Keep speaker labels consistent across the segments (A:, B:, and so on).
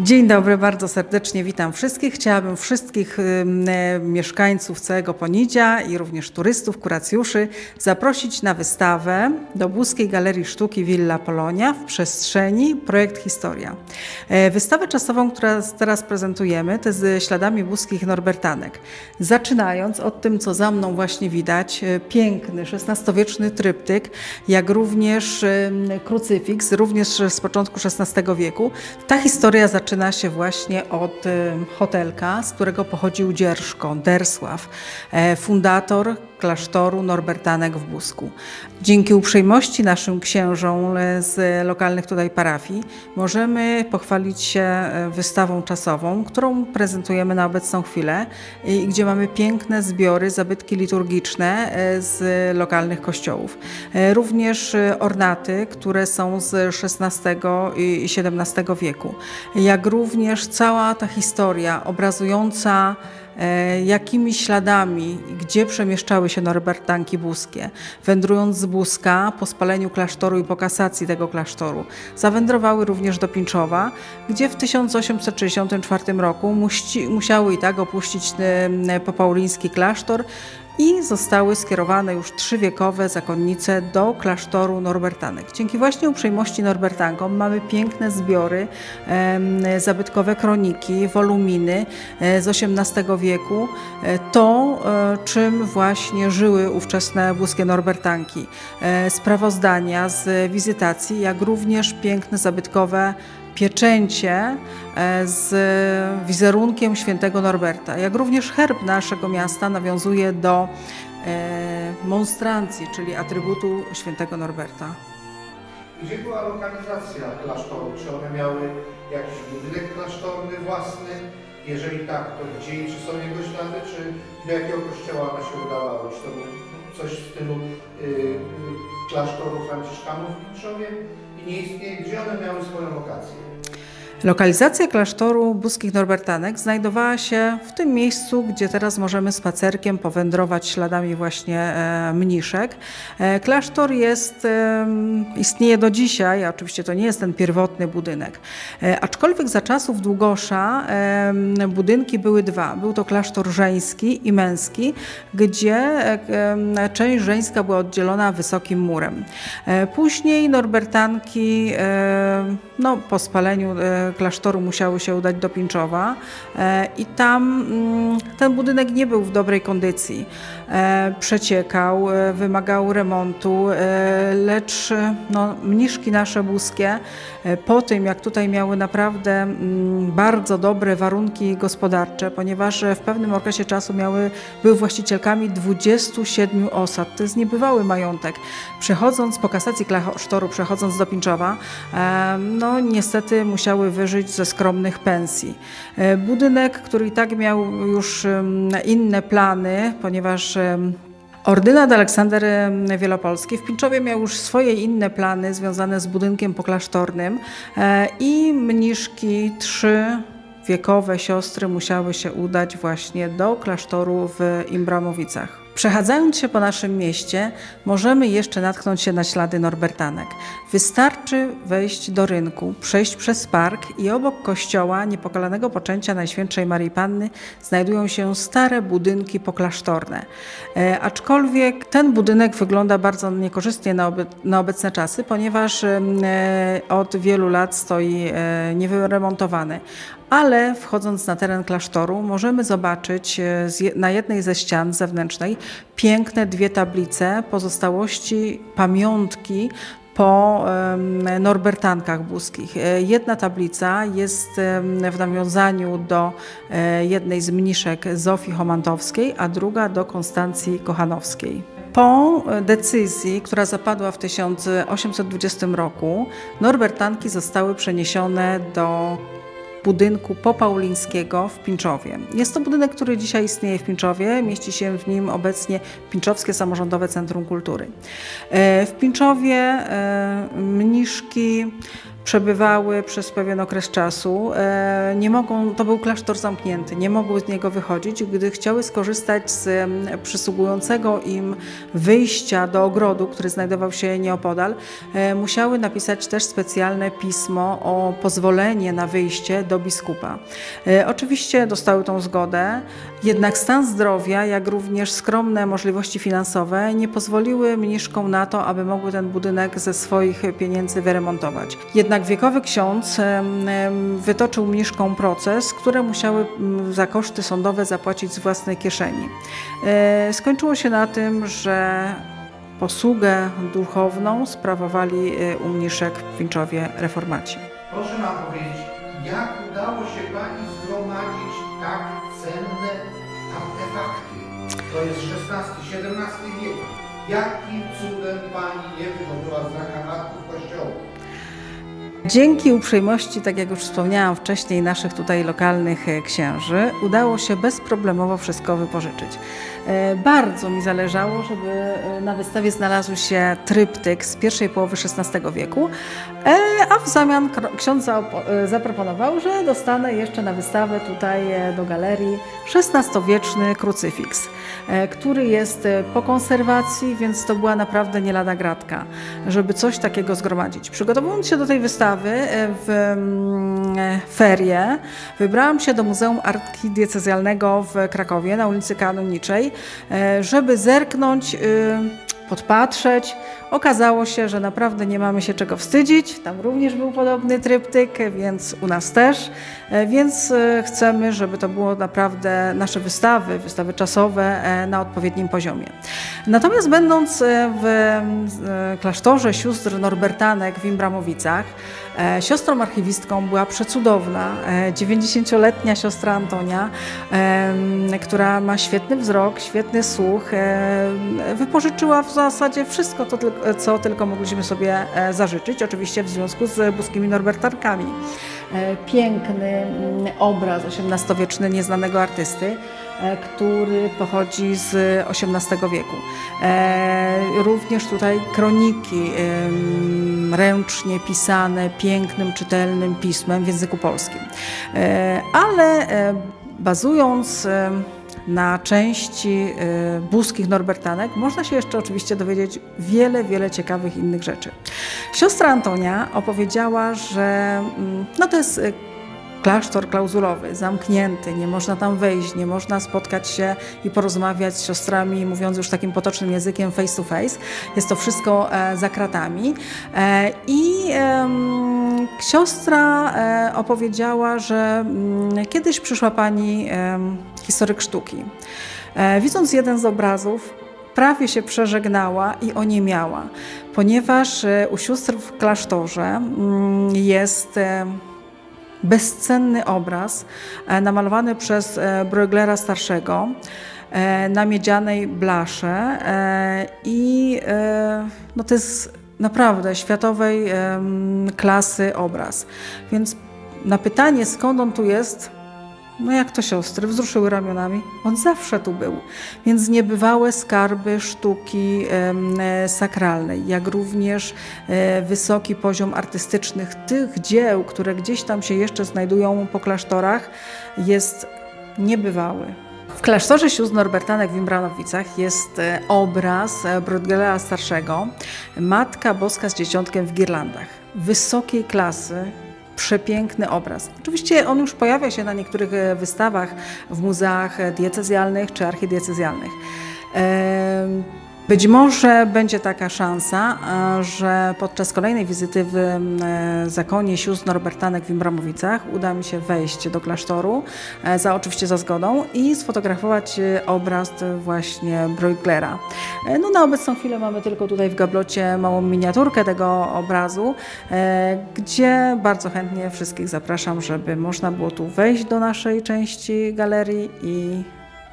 A: Dzień dobry, bardzo serdecznie witam wszystkich. Chciałabym wszystkich e, mieszkańców całego Ponidzia i również turystów, kuracjuszy zaprosić na wystawę do Buskiej Galerii Sztuki Villa Polonia w przestrzeni Projekt Historia. E, Wystawę czasową, którą teraz prezentujemy, to z śladami buskich Norbertanek. Zaczynając od tym, co za mną właśnie widać, e, piękny XVI-wieczny tryptyk, jak również krucyfiks, również z początku XVI wieku. Ta historia zaczyna się właśnie od hotelka, z którego pochodził dzierżko, Dersław, e, fundator klasztoru Norbertanek w Busku. Dzięki uprzejmości naszym księżom z lokalnych tutaj parafii możemy pochwalić się e, wystawą czasową, którą prezentujemy na obecną chwilę i gdzie mamy piękne zbiory, zabytki liturgiczne e, z lokalnych kościołów. E, Również ornaty, które są z XVI i XVII wieku, jak również cała ta historia obrazująca jakimi śladami, gdzie przemieszczały się Norbertanki buskie. Wędrując z Buska po spaleniu klasztoru i po kasacji tego klasztoru, zawędrowały również do Pińczowa, gdzie w 1864 roku muści, musiały i tak opuścić e, popauliński klasztor i zostały skierowane już trzywiekowe zakonnice do klasztoru Norbertanek. Dzięki właśnie uprzejmości Norbertankom mamy piękne zbiory, zabytkowe kroniki, woluminy e, z XVIII wieku. E, To, e, czym właśnie żyły ówczesne buskie Norbertanki. Sprawozdania z wizytacji, jak również piękne zabytkowe pieczęcie e, z wizerunkiem świętego Norberta. Jak również herb naszego miasta nawiązuje do e, monstrancji, czyli atrybutu świętego Norberta.
B: Gdzie była lokalizacja klasztoru? Czy one miały jakiś budynek klasztorny własny? Jeżeli tak, to gdzie i czy są jego ślady? Czy do jakiego kościoła one się udawały? Czy to było coś w stylu y, klasztoru Franciszkanów w Pińczowie? Istnieje, gdzie one miały swoją lokację?
A: Lokalizacja klasztoru buskich Norbertanek znajdowała się w tym miejscu, gdzie teraz możemy spacerkiem powędrować śladami właśnie e, mniszek. E, klasztor jest, istnieje do dzisiaj, oczywiście to nie jest ten pierwotny budynek. E, aczkolwiek za czasów Długosza budynki były dwa. Był to klasztor żeński i męski, gdzie część żeńska była oddzielona wysokim murem. Później Norbertanki no, po spaleniu klasztoru musiały się udać do Pińczowa e, i tam mm, ten budynek nie był w dobrej kondycji. E, Przeciekał, e, wymagał remontu, lecz no, mniszki nasze buskie po tym, jak tutaj miały naprawdę mm, bardzo dobre warunki gospodarcze, ponieważ w pewnym okresie czasu miały, były właścicielkami 27 osad. To jest niebywały majątek. Przechodząc po kasacji klasztoru, przechodząc do Pińczowa, no niestety musiały wyżyć ze skromnych pensji. E, Budynek, który i tak miał już inne plany, ponieważ Ordynat Aleksander Wielopolski w Pińczowie miał już swoje inne plany związane z budynkiem poklasztornym e, i mniszki trzy wiekowe siostry musiały się udać właśnie do klasztoru w Imbramowicach. Przechadzając się po naszym mieście, możemy jeszcze natknąć się na ślady Norbertanek. Wystarczy wejść do rynku, przejść przez park i obok kościoła niepokalanego poczęcia Najświętszej Marii Panny znajdują się stare budynki poklasztorne. E, aczkolwiek ten budynek wygląda bardzo niekorzystnie na, obe, na obecne czasy, ponieważ e, od wielu lat stoi e, niewyremontowany. Ale wchodząc na teren klasztoru, możemy zobaczyć e, na jednej ze ścian zewnętrznej piękne dwie tablice, pozostałości pamiątki po Norbertankach buskich. E, Jedna tablica jest w nawiązaniu do e, jednej z mniszek Zofii Homantowskiej, a druga do Konstancji Kochanowskiej. Po decyzji, która zapadła w 1820 roku, Norbertanki zostały przeniesione do budynku popaulińskiego w Pińczowie. Jest to budynek, który dzisiaj istnieje w Pińczowie. Mieści się w nim obecnie Pińczowskie Samorządowe Centrum Kultury. E, W Pińczowie e, mniszki przebywały przez pewien okres czasu. E, Nie mogą, to był klasztor zamknięty, nie mogły z niego wychodzić. Gdy chciały skorzystać z em, przysługującego im wyjścia do ogrodu, który znajdował się nieopodal, e, musiały napisać też specjalne pismo o pozwolenie na wyjście do biskupa. E, Oczywiście dostały tą zgodę, jednak stan zdrowia, jak również skromne możliwości finansowe nie pozwoliły mniszkom na to, aby mogły ten budynek ze swoich pieniędzy wyremontować. Jednak wiekowy ksiądz wytoczył mniszkom proces, które musiały za koszty sądowe zapłacić z własnej kieszeni. E, Skończyło się na tym, że posługę duchowną sprawowali e, u mniszek w Winczowie reformaci.
B: Proszę nam powiedzieć, jak udało się Pani zgromadzić tak cenne artefakty? To jest XVI-XVII wiek. Jakim cudem Pani nie wydobyła z?
A: Dzięki uprzejmości, tak jak już wspomniałam wcześniej, naszych tutaj lokalnych e, księży, udało się bezproblemowo wszystko wypożyczyć. E, Bardzo mi zależało, żeby e, na wystawie znalazł się tryptyk z pierwszej połowy XVI wieku, a w zamian ksiądz zaproponował, że dostanę jeszcze na wystawę tutaj do galerii XVI-wieczny krucyfiks, który jest po konserwacji, więc to była naprawdę nie lada gratka, żeby coś takiego zgromadzić. Przygotowując się do tej wystawy e, w mm, e, ferie, wybrałam się do Muzeum Archidiecezjalnego w Krakowie na ulicy Kanoniczej, e, żeby zerknąć, y, podpatrzeć. Okazało się, że naprawdę nie mamy się czego wstydzić. Tam również był podobny tryptyk, więc u nas też. E, Więc e, chcemy, żeby to było naprawdę nasze wystawy, wystawy czasowe e, na odpowiednim poziomie. Natomiast będąc w klasztorze sióstr Norbertanek w Imbramowicach, siostrą archiwistką była przecudowna, e, 90-letnia siostra Antonia, która ma świetny wzrok, świetny słuch. Wypożyczyła w zasadzie wszystko, to, tyl- co tylko mogliśmy sobie e, zażyczyć, oczywiście w związku z buskimi Norbertankami. E, Piękny mm, obraz XVIII-wieczny nieznanego artysty, e, który pochodzi z XVIII wieku. Również tutaj kroniki ręcznie pisane pięknym, czytelnym pismem w języku polskim. Ale bazując na części e, buskich Norbertanek można się jeszcze oczywiście dowiedzieć wiele, wiele ciekawych innych rzeczy. Siostra Antonia opowiedziała, że mm, no to jest e, klasztor klauzulowy, zamknięty, nie można tam wejść, nie można spotkać się i porozmawiać z siostrami, mówiąc już takim potocznym językiem face to face. Jest to wszystko e, za kratami. E, I siostra e, opowiedziała, że mm, kiedyś przyszła pani historyk sztuki. E, widząc jeden z obrazów, prawie się przeżegnała i oniemiała, ponieważ e, u sióstr w klasztorze mm, jest e, bezcenny obraz namalowany przez Brueglera starszego na miedzianej blasze i no to jest naprawdę światowej klasy obraz. Więc na pytanie skąd on tu jest, no jak to siostry, wzruszyły ramionami. On zawsze tu był. Więc niebywałe skarby sztuki e, sakralnej, jak również e, wysoki poziom artystycznych tych dzieł, które gdzieś tam się jeszcze znajdują po klasztorach, jest niebywały. W klasztorze sióstr Norbertanek w Imbranowicach jest e, obraz Brodgera starszego, Matka Boska z Dzieciątkiem w girlandach. Wysokiej klasy, przepiękny obraz. Oczywiście on już pojawia się na niektórych e, wystawach w muzeach e, diecezjalnych czy archidiecezjalnych. Być może będzie taka szansa, e, że podczas kolejnej wizyty w e, zakonie sióstr Norbertanek w Imbramowicach uda mi się wejść do klasztoru, e, za oczywiście za zgodą, i sfotografować obraz właśnie Brueglera. No na obecną chwilę mamy tylko tutaj w gablocie małą miniaturkę tego obrazu, gdzie bardzo chętnie wszystkich zapraszam, żeby można było tu wejść do naszej części galerii i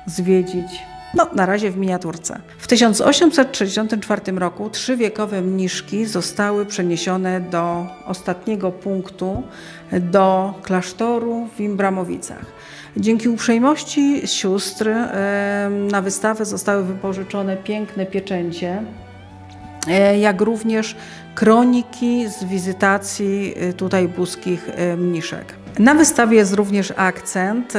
A: zwiedzić no, na razie w miniaturce. W 1864 roku trzy wiekowe mniszki zostały przeniesione do ostatniego punktu, do klasztoru w Imbramowicach. Dzięki uprzejmości sióstr na wystawę zostały wypożyczone piękne pieczęcie e, jak również kroniki z wizytacji e, tutaj buskich e, mniszek. Na wystawie jest również akcent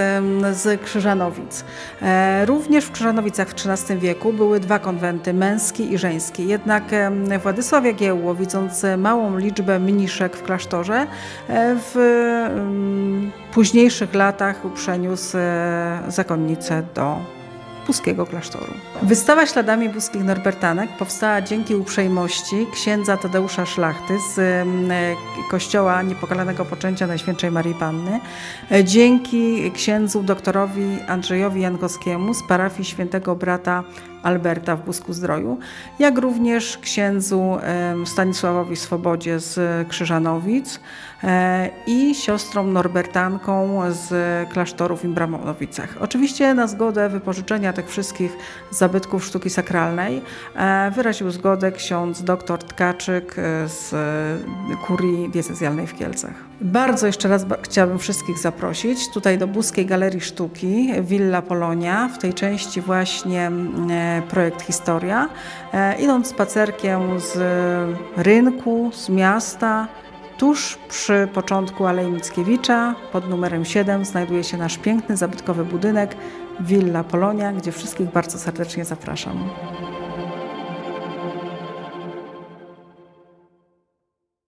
A: z Krzyżanowic. E, Również w Krzyżanowicach w XIII wieku były dwa konwenty, męski i żeński. Jednak Władysław Jagiełło, widząc małą liczbę mniszek w klasztorze, e, w późniejszych latach przeniósł e, zakonnicę do Buskiego klasztoru. Wystawa śladami buskich norbertanek powstała dzięki uprzejmości księdza Tadeusza Szlachty z e, kościoła Niepokalanego Poczęcia Najświętszej Marii Panny, e, dzięki księdzu doktorowi Andrzejowi Jankowskiemu z parafii świętego brata Alberta w Busku Zdroju, jak również księdzu Stanisławowi Swobodzie z Krzyżanowic e, i siostrą Norbertanką z klasztoru w Imbramowicach. Oczywiście na zgodę wypożyczenia tych wszystkich zabytków sztuki sakralnej e, wyraził zgodę ksiądz dr Tkaczyk z kurii diecezjalnej w Kielcach. Bardzo jeszcze raz chciałabym wszystkich zaprosić tutaj do Buskiej Galerii Sztuki Villa Polonia, w tej części właśnie e, projekt Historia. E, idąc spacerkiem z rynku, z miasta, Tuż przy początku Alei Mickiewicza pod numerem 7 znajduje się nasz piękny, zabytkowy budynek Villa Polonia, gdzie wszystkich bardzo serdecznie zapraszam.